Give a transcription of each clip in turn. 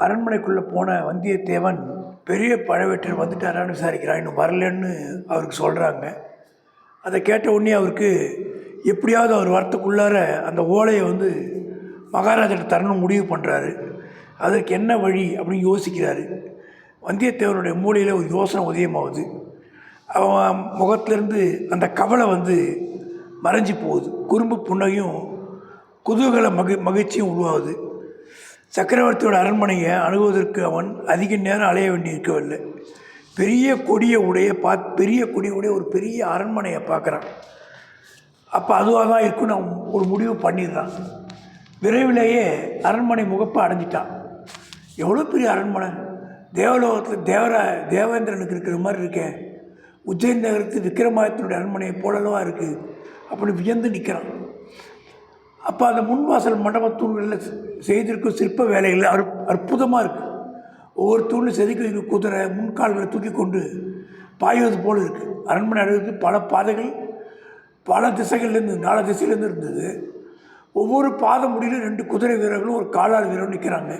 அரண்மனைக்குள்ளே போன வந்தியத்தேவன் பெரிய பழவேட்டர் வந்துட்டாரான்னு விசாரிக்கிறான். இன்னும் வரலன்னு அவருக்கு சொல்கிறாங்க அதை கேட்ட உடனே அவருக்கு எப்படியாவது அவர் வரத்துக்குள்ளார அந்த ஓலையை வந்து மகாராஜாட்ட தரணும் முடிவு பண்ணுறாரு அதற்கு என்ன வழி அப்படின்னு யோசிக்கிறாரு. வந்தியத்தேவனுடைய மூளையில் ஒரு யோசனை உதயமாகுது. அவன் முகத்திலேருந்து அந்த கவலை வந்து மறைஞ்சு போகுது. குறும்பு புண்ணையும் குதூகல மகி மகிழ்ச்சியும் உருவாகுது. சக்கரவர்த்தியோட அரண்மனையை அணுகுவதற்கு அவன் அதிக நேரம் அலைய வேண்டியிருக்கவில்லை. பெரிய கொடிய உடைய பா பெரிய கொடிய உடைய ஒரு பெரிய அரண்மனையை பார்க்குறான். அப்போ அதுவாக தான் இருக்குன்னு அவன் ஒரு முடிவு பண்ணிடுறான். விரைவிலேயே அரண்மனை முகப்பை அடைஞ்சிட்டான். எவ்வளோ பெரிய அரண்மனை? தேவலோகத்தில் தேவர தேவேந்திரனுக்கு இருக்கிற மாதிரி இருக்கே. உஜ்ஜைன் நகரத்து விக்ரமாயத்தினுடைய அரண்மனையை போலலவாக இருக்குது அப்படி வியந்து நிற்கிறான் அப்போ அந்த முன்வாசல் மண்டப செய்திருக்கும் சிற்ப வேலைகள் அற் அற்புதமாக இருக்குது ஒவ்வொரு தூணில் செதுக்கி வைக்கிற குதிரை முன்கால்களை தூக்கி கொண்டு பாய்வது போல் இருக்குது அரண்மனை அடைவதற்கு பல பாதைகள் பல திசைகள்லேருந்து நாலு திசையிலேருந்து இருந்தது. ஒவ்வொரு பாத முடியிலும் ரெண்டு குதிரை வீரர்களும் ஒரு காலாள் வீரரும் நிற்கிறாங்க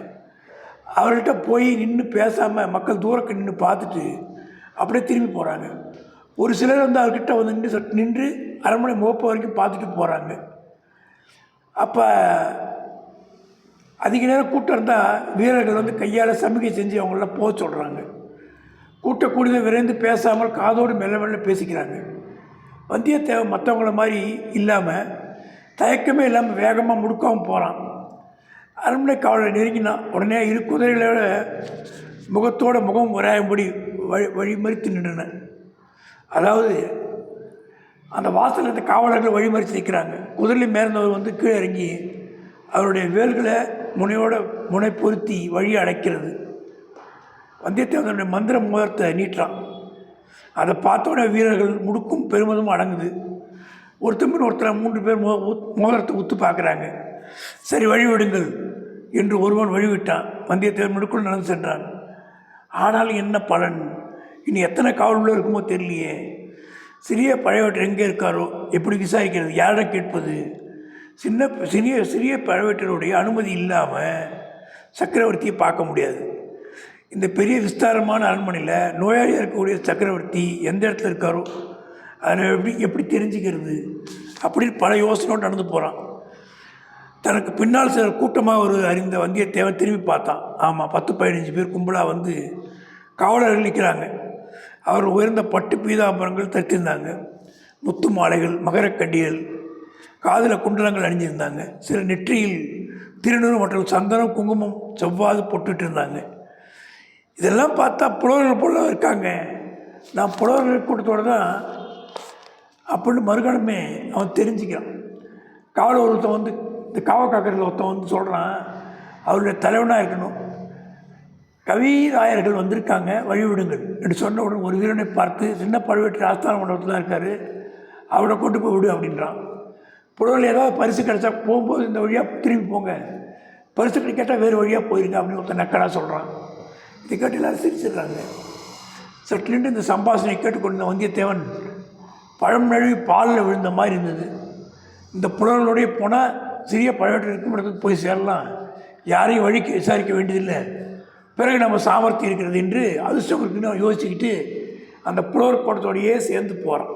அவர்கள்ட்ட போய் நின்று பேசாமல் மக்கள் தூரக்கு நின்று பார்த்துட்டு அப்படியே திரும்பி போகிறாங்க ஒரு சிலர் வந்து அவர்கிட்ட வந்து நின்று நின்று அரண்மனை முகப்பு வரைக்கும் பார்த்துட்டு போகிறாங்க அப்போ அதிக நேரம் கூட்டம் இருந்தால் வீரர்கள் வந்து கையால் சமிகை செஞ்சு அவங்கள போக சொல்கிறாங்க கூட்டக்கூடியதை விரைந்து பேசாமல் காதோடு மெல்ல மெல்ல பேசிக்கிறாங்க. வந்தியத்தேவன் மற்றவங்கள மாதிரி இல்லாமல் தயக்கமே இல்லாமல் வேகமாக முடுக்காமல் போகிறான் அரண்மனை காவலை நெருங்கினான் உடனே இரு குதிரைகளோட முகத்தோட முகம் உராயும்படி வழி வழிமறித்து நின்றன. அதாவது அந்த வாசலில் இருந்த காவலர்கள் வழிமறித்து நிற்கிறாங்க. குதிரையில் மேர்ந்தவர் வந்து கீழே இறங்கி அவருடைய வேல்களை முனையோட முனை பொருத்தி வழி அடைக்கிறது. வந்தியத்தேவனுடைய மந்திர முகத்தை நீட்டுறான். அதை பார்த்தோட வீரர்கள் முடுக்கும் பெருமதும் அடங்குது. ஒருத்தர் ஒருத்தர் மூன்று பேர் மோ மோதிரத்தை உத்து பார்க்குறாங்க. சரி வழிவிடுங்கள் என்று ஒருவன் வழிவிட்டான். வந்தியத்தேவன் முடுக்குள் நடந்து சென்றான். ஆனால் என்ன பலன்? இனி எத்தனை காவல் உள்ள இருக்குமோ தெரியலையே. சிறிய பழையவற்றை எங்கே இருக்காரோ எப்படி விசாரிக்கிறது யாரை கேட்பது? சின்ன சிறிய சிறிய பழையவற்றருடைய அனுமதி இல்லாமல் சக்கரவர்த்தியை பார்க்க முடியாது. இந்த பெரிய விஸ்தாரமான அரண்மனையில் நோயாளியாக இருக்கக்கூடிய சக்கரவர்த்தி எந்த இடத்துல இருக்காரோ அதை எப்படி எப்படி தெரிஞ்சுக்கிறது? அப்படின்னு பல யோசனையோடு நடந்து போகிறான் தனக்கு பின்னால் சில கூட்டமாக ஒரு அறிந்த வந்தியத்தேவன் திரும்பி பார்த்தான். ஆமாம் பத்து பதினஞ்சு பேர் கும்பலாக வந்து காவலர்கள் நிற்கிறாங்க அவர் உயர்ந்த பட்டு பீதாம்பரங்கள் தைத்திருந்தாங்க முத்து மாலைகள் மகரக்கண்டிகள் காதில் குண்டலங்கள் அணிஞ்சிருந்தாங்க. சில நெற்றியில் திருநூறு மற்றும் சந்தனம் குங்குமம் செவ்வாது பொட்டுட்டு இருந்தாங்க இதெல்லாம் பார்த்தா புலவர்கள் போல இருக்காங்க. நான் புலவர்கள் கூட்டத்தோடு தான் அப்படின்னு மறுகணமே அவன் தெரிஞ்சுக்கிறான். காவல் ஒருத்தன் வந்து இந்த காவல் காக்கிறதுல ஒருத்தன் வந்து சொல்கிறான் அவருடைய தலைவனாக இருக்கணும். கவிராயர்கள் வந்திருக்காங்க வழிவிடுங்கள் என்று சொன்ன உடனே ஒரு வீரனை பார்த்து சின்ன பழுவேற்று ஆஸ்தான மண்டபத்தில் தான் இருக்கார் அவரை கொண்டு போய் விடு அப்படின்றான். புலவர்கள் ஏதாவது பரிசு கிடைச்சா போகும்போது இந்த வழியாக திரும்பி போங்க. பரிசு கிடைக்காட்டா வேறு வழியாக போயிருங்க அப்படின்னு ஒருத்தன் நக்கடாக சொல்கிறான் இதை கேட்டு எல்லாரும் சிரிச்சிடுறாங்க. சற்று இந்த சம்பாஷனை கேட்டுக்கொண்ட வந்தியத்தேவன் பழம் நழுவி பாலில் விழுந்த மாதிரி இருந்தது. இந்த புலவர்களுடைய போனால் சிறிய பழவற்ற இருக்கும் இடத்துக்கு போய் சேரலாம். யாரையும் வழிக்கு விசாரிக்க வேண்டியதில்லை. பிறகு நம்ம சாமர்த்தியம் இருக்கிறது என்று அதிர்ஷ்டம் இருக்குன்னு யோசிச்சுக்கிட்டு அந்த புலவர் கூட்டத்தோடையே சேர்ந்து போகிறோம்